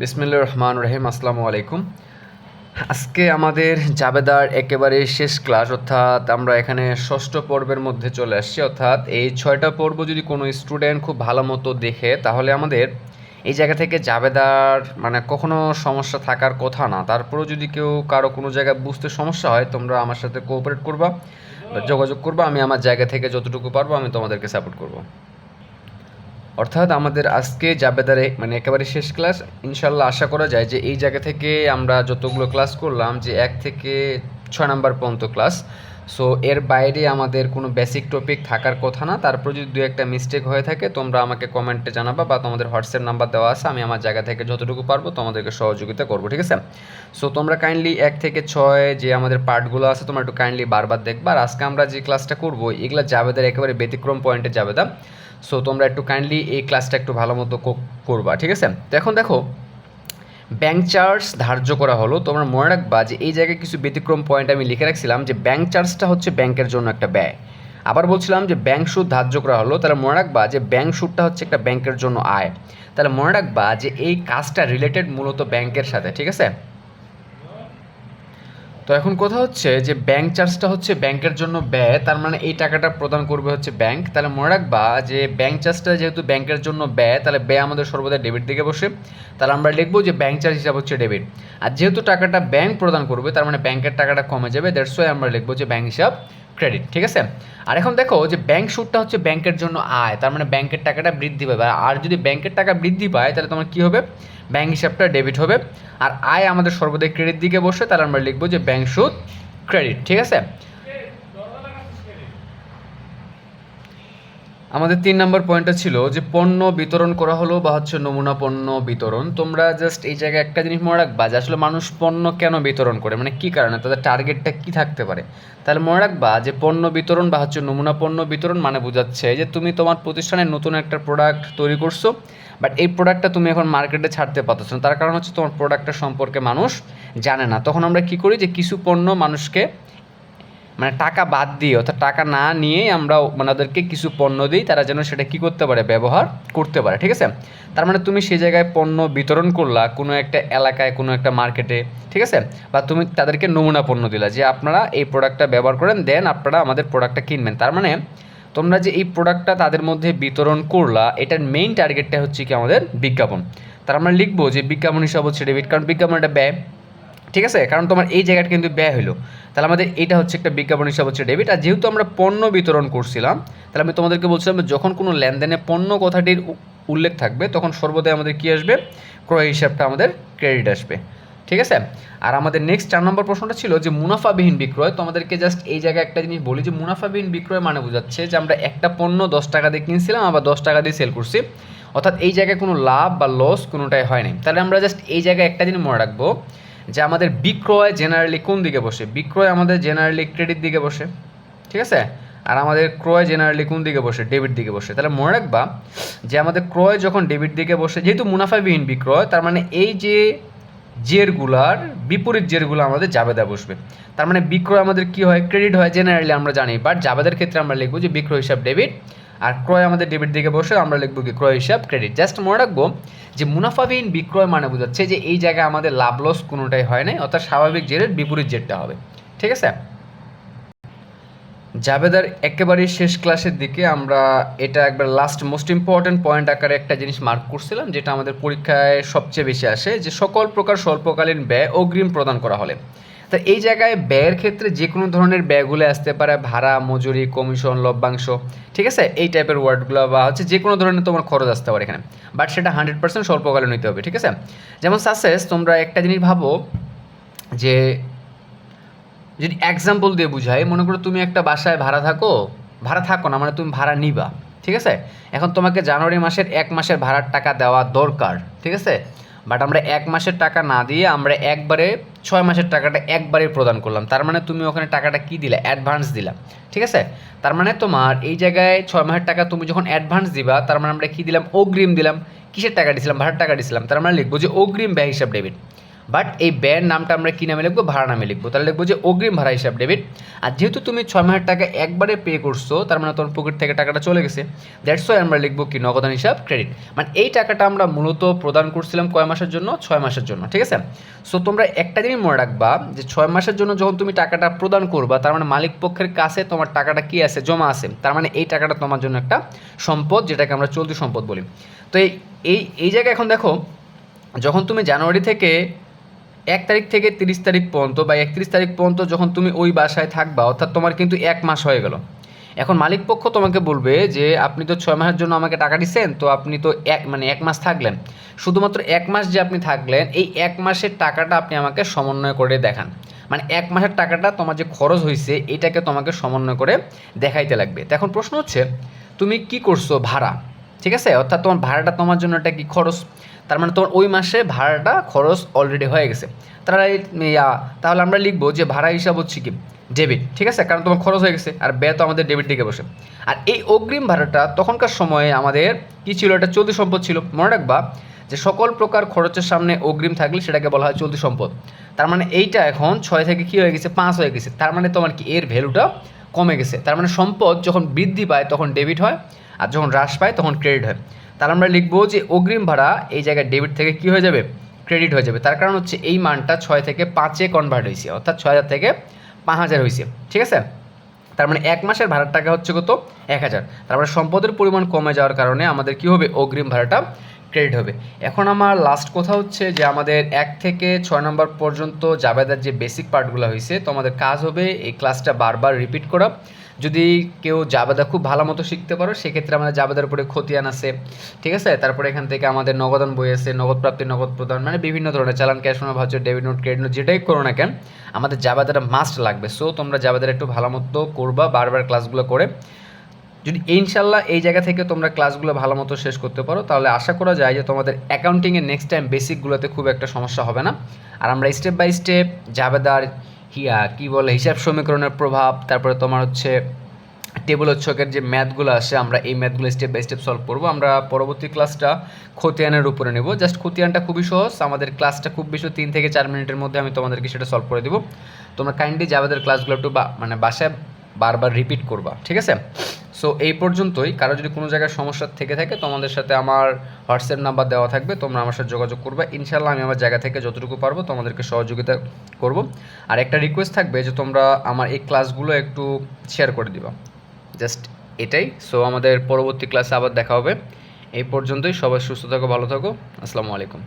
বিসমিল্লা রহমান রহিম, আসসালামু আলাইকুম। আজকে আমাদের জাবেদার একেবারে শেষ ক্লাস, অর্থাৎ আমরা এখানে ষষ্ঠ পর্বের মধ্যে চলে আসছি। অর্থাৎ এই ছয়টা পর্ব যদি কোনো স্টুডেন্ট খুব ভালো মতো দেখে, তাহলে আমাদের এই জায়গা থেকে জাবেদার মানে কখনো সমস্যা থাকার কথা না। তারপরেও যদি কেউ কারও কোনো জায়গায় বুঝতে সমস্যা হয়, তোমরা আমার সাথে কোঅপারেট করবা যোগাযোগ করবা। আমি আমার জায়গা থেকে যতটুকু পারব, আমি তোমাদেরকে সাপোর্ট করব। অর্থাৎ আমাদের আজকে জাবেদারে মানে একেবারে শেষ ক্লাস। ইনশাল্লাহ আশা করা যায় যে এই জায়গা থেকে আমরা যতগুলো ক্লাস করলাম, যে এক থেকে ছয় নাম্বার পর্যন্ত ক্লাস। সো এর বাইরে আমাদের কোনো বেসিক টপিক থাকার কথা না। তারপর যদি দু একটা মিস্টেক হয়ে থাকে, তোমরা আমাকে কমেন্টে জানাবা বা তোমাদের হোয়াটসঅ্যাপ নাম্বার দেওয়া আছে, আমি আমার জায়গা থেকে যতটুকু পারব তোমাদেরকে সহযোগিতা করব, ঠিক আছে? সো তোমরা কাইন্ডলি এক থেকে ছয় যে আমাদের পার্টগুলো আছে, তোমরা একটু কাইন্ডলি বারবার দেখবা। আজকে আমরা যে ক্লাসটা করব, এগুলো জাবেদার একেবারে ব্যতিক্রম পয়েন্টে জাবেদা সো তোমরা একটু কাইন্ডলি এই ক্লাসটা একটু ভালো মতো করবা, ঠিক আছে? তো এখন দেখো ব্যাংক চার্জ ধার্য করা হলো। তোমরা মনে রাখবা যে এই জায়গায় কিছু ব্যতিক্রম পয়েন্ট আমি লিখে রাখছিলাম যে ব্যাঙ্ক চার্জটা হচ্ছে ব্যাংকের জন্য একটা ব্যয়। আবার বলছিলাম যে ব্যাঙ্ক সুদ ধার্য করা হলো, তাহলে মনে রাখবা যে ব্যাঙ্ক সুদটা হচ্ছে একটা ব্যাংকের জন্য আয়। তাহলে মনে রাখবা যে এই কাজটা রিলেটেড মূলত ব্যাংকের সাথে, ঠিক আছে? তো এখন কথা হচ্ছে যে ব্যাংক চার্জটা হচ্ছে ব্যাংকের জন্য ব্যয়, তার মানে এই টাকাটা প্রদান করবে হচ্ছে ব্যাংক তাহলে মনে রাখবা যে ব্যাংক চার্জটা যেহেতু ব্যাংকের জন্য ব্যয়, তাহলে ব্যয় আমাদের সর্বদা ডেবিট দিকে বসে। তাহলে আমরা লিখব যে ব্যাংক চার্জ হিসাব হচ্ছে ডেবিট আর যেহেতু টাকাটা ব্যাংক প্রদান করবে, তার মানে ব্যাংকের টাকাটা কমে যাবে দেড়শোয় আমরা লিখব যে ব্যাংক হিসাব ক্রেডিট ঠিক আছে? আর এখন দেখো যে ব্যাংক সুদটা হচ্ছে ব্যাংকের জন্য আয়, তার মানে ব্যাংকের টাকাটা বৃদ্ধি পাবে। আর যদি ব্যাংকের টাকা বৃদ্ধি পায়, তাহলে তোমার কী হবে? ব্যাংক হিসাবটা ডেবিট হবে। আর আয় আমাদের সর্বদাই ক্রেডিট দিকে বসে, তাহলে আমরা লিখব যে ব্যাংক সুদ ক্রেডিট ঠিক আছে? আমাদের তিন নম্বর পয়েন্টটা ছিল যে পণ্য বিতরণ করা হলো বা হচ্ছে নমুনা পণ্য বিতরণ। তোমরা জাস্ট এই জায়গায় একটা জিনিস মনে রাখবা যে আসলে মানুষ পণ্য কেন বিতরণ করে? মানে কী কারণে? তাদের টার্গেটটা কী থাকতে পারে? তাহলে মনে রাখবা যে পণ্য বিতরণ বা হচ্ছে নমুনা পণ্য বিতরণ মানে বোঝাচ্ছে যে তুমি তোমার প্রতিষ্ঠানে নতুন একটা প্রোডাক্ট তৈরি করছ বাট এই প্রোডাক্টটা তুমি এখন মার্কেটে ছাড়তে পারতেছো না। তার কারণ হচ্ছে তোমার প্রোডাক্টটা সম্পর্কে মানুষ জানে না। তখন আমরা কী করি যে কিছু পণ্য মানুষকে মানে টাকা বাদ দিয়ে, অর্থাৎ টাকা না নিয়েই আমরা মানে ওদেরকে কিছু পণ্য দিই, তারা যেন সেটা কী করতে পারে, ব্যবহার করতে পারে, ঠিক আছে? তার মানে তুমি সেই জায়গায় পণ্য বিতরণ করলা, কোনো একটা এলাকায়, কোনো একটা মার্কেটে, ঠিক আছে? বা তুমি তাদেরকে নমুনা পণ্য দিলা যে আপনারা এই প্রোডাক্টটা ব্যবহার করেন, দেন আপনারা আমাদের প্রোডাক্টটা কিনবেন। তার মানে তোমরা যে এই প্রোডাক্টটা তাদের মধ্যে বিতরণ করলা, এটার মেইন টার্গেটটা হচ্ছে কি আমাদের বিজ্ঞাপন। তার আমরা লিখব যে বিজ্ঞাপন হিসাব হচ্ছে ডেবিট কারণ বিজ্ঞাপন একটা ব্যয়। ঠিক আছে? কারণ তোমার এই জায়গাটা কিন্তু ব্যয় হলো তাহলে আমাদের এটা হচ্ছে একটা বিজ্ঞাপন হিসাব হচ্ছে ডেবিট আর যেহেতু আমরা পণ্য বিতরণ করছিলাম, তাহলে আমি তোমাদেরকে বলছিলাম যখন কোনো লেনদেনে পণ্য কথাটির উল্লেখ থাকবে, তখন সর্বদাই আমাদের কী আসবে? ক্রয় হিসাবটা আমাদের ক্রেডিট আসবে। ঠিক আছে? আর আমাদের নেক্সট চার নম্বর প্রশ্নটা ছিল যে মুনাফাবিহীন বিক্রয়। তো আমাদেরকে জাস্ট এই জায়গায় একটা জিনিস বলি যে মুনাফাবিহীন বিক্রয় মানে বোঝাচ্ছে যে আমরা একটা পণ্য দশ টাকা দিয়ে কিনছিলাম, আবার দশ টাকা দিয়ে সেল করছি। অর্থাৎ এই জায়গায় কোনো লাভ বা লস কোনোটাই হয় নাই। তাহলে আমরা জাস্ট এই জায়গায় একটা জিনিস মনে রাখব যে আমাদের বিক্রয় জেনারেলি কোন দিকে বসে? বিক্রয় আমাদের জেনারেলি ক্রেডিট দিকে বসে, ঠিক আছে? আর আমাদের ক্রয় জেনারেলি কোন দিকে বসে? ডেবিট দিকে বসে। তাহলে মনে রাখবা যে আমাদের ক্রয় যখন ডেবিট দিকে বসে, যেহেতু মুনাফাবিহীন বিক্রয়, তার মানে এই যে জেরগুলার বিপরীত জেরগুলো আমাদের জাবেদা বসবে। তার মানে বিক্রয় আমাদের কি হয়? ক্রেডিট হয় জেনারেলি আমরা জানি বাট জাবেদের ক্ষেত্রে আমরা লিখব যে বিক্রয় হিসাব ডেবিট আর ক্রয় আমাদের ডেবিট দিকে বসে আমরা লিখব কি, ক্রয় হিসাব ক্রেডিট জাস্ট মনে রাখব যে মুনাফাবিহীন বিক্রয় মানে বোঝাচ্ছে যে এই জায়গায় আমাদের লাভ লস কোনোটাই হয় নাই, অর্থাৎ স্বাভাবিক জেরের বিপরীত জেরটা হবে। ঠিক আছে? জাবেদার একেবারেই শেষ ক্লাসের দিকে আমরা এটা একবার লাস্ট মোস্ট ইম্পর্ট্যান্ট পয়েন্ট আকারে একটা জিনিস মার্ক করছিলাম, যেটা আমাদের পরীক্ষায় সবচেয়ে বেশি আসে, যে সকল প্রকার স্বল্পকালীন ব্যয় অগ্রিম প্রদান করা হলে। তা এই জায়গায় ব্যয়ের ক্ষেত্রে যে কোনো ধরনের ব্যয়গুলো আসতে পারে, ভাড়া, মজুরি কমিশন লভ্যাংশ, ঠিক আছে? এই টাইপের ওয়ার্ডগুলো বা হচ্ছে যে কোনো ধরনের তোমার খরচ আসতে পারে এখানে। বাট সেটা হান্ড্রেড পার্সেন্ট স্বল্পকালীন হইতে হবে, ঠিক আছে? যেমন সাসেস তোমরা একটা জিনিস ভাবো যে, যদি এক্সাম্পল দিয়ে বুঝাই, মনে করো তুমি একটা বাসায় ভাড়া থাকো ভাড়া থাকো না মানে তুমি ভাড়া নিবা, ঠিক আছে? এখন তোমাকে জানুয়ারি মাসের এক মাসের ভাড়ার টাকা দেওয়া দরকার, ঠিক আছে? বাট আমরা এক মাসের টাকা না দিয়ে আমরা একবারে ছয় মাসের টাকাটা একবারে প্রদান করলাম। তার মানে তুমি ওখানে টাকাটা কি দিলে? অ্যাডভান্স দিলা। ঠিক আছে? তার মানে তোমার এই জায়গায় ছয় মাসের টাকা তুমি যখন অ্যাডভান্স দিবা, তার মানে আমরা কী দিলাম? অগ্রিম দিলাম। কিসের টাকা দিছিলাম? ভাড়ার টাকা দিছিলাম। তার মানে লিখব যে অগ্রিম ব্যয় হিসাব ডেবিট বাট এই ব্যয়ের নামটা আমরা কী নামে লিখব? ভাড়া নামে লিখব। তাহলে লিখব যে অগ্রিম ভাড়া হিসাব ডেবিট আর যেহেতু তুমি ছয় মাসের টাকা একবারে পে করছ, তার মানে তোমার পকেট থেকে টাকাটা চলে গেছে। দ্যাটস ওয়াই আমরা লিখব কি? নগদান হিসাব ক্রেডিট মানে এই টাকাটা আমরা মূলত প্রদান করছিলাম কয় মাসের জন্য? ছয় মাসের জন্য, ঠিক আছে? সো তোমরা একটা জিনিস মনে রাখবা যে ছয় মাসের জন্য যখন তুমি টাকাটা প্রদান করবা, তার মানে মালিক পক্ষের কাছে তোমার টাকাটা কি আছে? জমা আছে। তার মানে এই টাকাটা তোমার জন্য একটা সম্পদ, যেটাকে আমরা চলতি সম্পদ বলি। তো এই এই এই জায়গায় এখন দেখো, যখন তুমি জানুয়ারি থেকে এক তারিখ থেকে তিরিশ তারিখ পর্যন্ত বা একত্রিশ তারিখ পর্যন্ত যখন তুমি ওই বাসায় থাকবা, অর্থাৎ তোমার কিন্তু এক মাস হয়ে গেল। এখন মালিক পক্ষ তোমাকে বলবে যে, আপনি তো ছয় মাসের জন্য আমাকে টাকা দিচ্ছেন তো আপনি তো এক মানে এক মাস থাকলেন। শুধুমাত্র এক মাস যে আপনি থাকলেন, এই এক মাসের টাকাটা আপনি আমাকে সমন্বয় করে দেখান। মানে এক মাসের টাকাটা তোমার যে খরচ হয়েছে এটাকে তোমাকে সমন্বয় করে দেখাইতে লাগবে। তো এখন প্রশ্ন হচ্ছে, তুমি কি করছ ভাড়া? ঠিক আছে? অর্থাৎ তোমার ভাড়াটা তোমার জন্য এটা কি খরচ? তার মানে তোমার ওই মাসে ভাড়াটা খরচ অলরেডি হয়ে গেছে। তাহলে তাহলে আমরা লিখব যে ভাড়া হিসাব হচ্ছে কি? ডেবিট ঠিক আছে? কারণ তোমার খরচ হয়ে গেছে, আর ব্যয় তো আমাদের ডেবিট দিকে বসে। আর এই অগ্রিম ভাড়াটা তখনকার সময়ে আমাদের কি ছিল? এটা চলতি সম্পদ ছিল। মনে রাখবা যে সকল প্রকার খরচের সামনে অগ্রিম থাকলে সেটাকে বলা হয় চলতি সম্পদ। তার মানে এইটা এখন ছয় থেকে কি হয়ে গেছে? পাঁচ হয়ে গেছে। তার মানে তোমার কি এর ভ্যালুটা কমে গেছে। তার মানে সম্পদ যখন বৃদ্ধি পায় তখন ডেবিট হয়। আর যখন হ্রাস পায় তখন ক্রেডিট হয়। তাহলে আমরা লিখব যে অগ্রিম ভাড়া এই জায়গায় ডেবিট থেকে কি হয়ে যাবে? ক্রেডিট হয়ে যাবে। তার কারণ হচ্ছে এই মানটা ছয় থেকে পাঁচে কনভার্ট হয়েছে অর্থাৎ ছয় হাজার থেকে পাঁচ হাজার হয়েছে ঠিক আছে? তার মানে এক মাসের ভাড়ার টাকা হচ্ছে কত? এক হাজার। তারপরে মানে সম্পদের পরিমাণ কমে যাওয়ার কারণে আমাদের কি হবে? অগ্রিম ভাড়াটা ক্রেডিট হবে। এখন আমার লাস্ট কথা হচ্ছে যে আমাদের এক থেকে ছয় নম্বর পর্যন্ত জাবেদার যে বেসিক পার্টগুলো হয়েছে তো আমাদের কাজ হবে এই ক্লাসটা বারবার রিপিট করা। যদি কেউ জাবেদা খুব ভালো মতো শিখতে পারো, সেক্ষেত্রে আমাদের জাবেদার উপরে খতিয়ান আছে। ঠিক আছে? তারপরে এখান থেকে আমাদের নগদান বই আছে, নগদ প্রাপ্তি, নগদ প্রদান মানে বিভিন্ন ধরনের চালান cash note voucher debit note credit note যেটাই করো না কেন, আমাদের জাবেদাটা মাস্ট লাগবে। সো তোমরা জাবেদার একটু ভালো মতো করবা, বারবার ক্লাসগুলো করে। যদি ইনশাল্লাহ এই জায়গা থেকে তোমরা ক্লাসগুলো ভালো মতো শেষ করতে পারো, তাহলে আশা করা যায় যে তোমাদের অ্যাকাউন্টিংয়ের নেক্সট টাইম বেসিকগুলোতে খুব একটা সমস্যা হবে না। আর আমরা স্টেপ বাই স্টেপ জাবেদার, হিয়া, কী বলে, হিসাব সমীকরণের প্রভাব, তারপরে তোমার হচ্ছে টেবল ছকের যে ম্যাথগুলো আসে, আমরা এই ম্যাথগুলো স্টেপ বাই স্টেপ সলভ করব। আমরা পরবর্তী ক্লাসটা খতিয়ানের উপরে নেব। জাস্ট খতিয়ানটা খুবই সহজ, আমাদের ক্লাসটা খুব বেশি তিন থেকে চার মিনিটের মধ্যে আমি তোমাদেরকে সেটা সলভ করে দেবো। তোমরা কাইন্ডলি জাবেদের ক্লাসগুলো একটু মানে বাসায় বারবার রিপিট করবা, ঠিক আছে? সো এই পর্যন্তই। কারও যদি কোনো জায়গায় সমস্যা থেকে থাকে, তোমাদের সাথে আমার হোয়াটসঅ্যাপ নাম্বার দেওয়া থাকবে। তোমরা আমার সাথে যোগাযোগ করবে। ইনশাল্লাহ আমি আমার জায়গা থেকে যতটুকু পারব তোমাদেরকে সহযোগিতা করব। আর একটা রিকোয়েস্ট থাকবে যে তোমরা আমার এই ক্লাসগুলো একটু শেয়ার করে দিবা। জাস্ট এটাই। সো আমাদের পরবর্তী ক্লাসে আবার দেখা হবে। এই পর্যন্তই। সবাই সুস্থ থাকো, ভালো থাকো। আসসালামু আলাইকুম।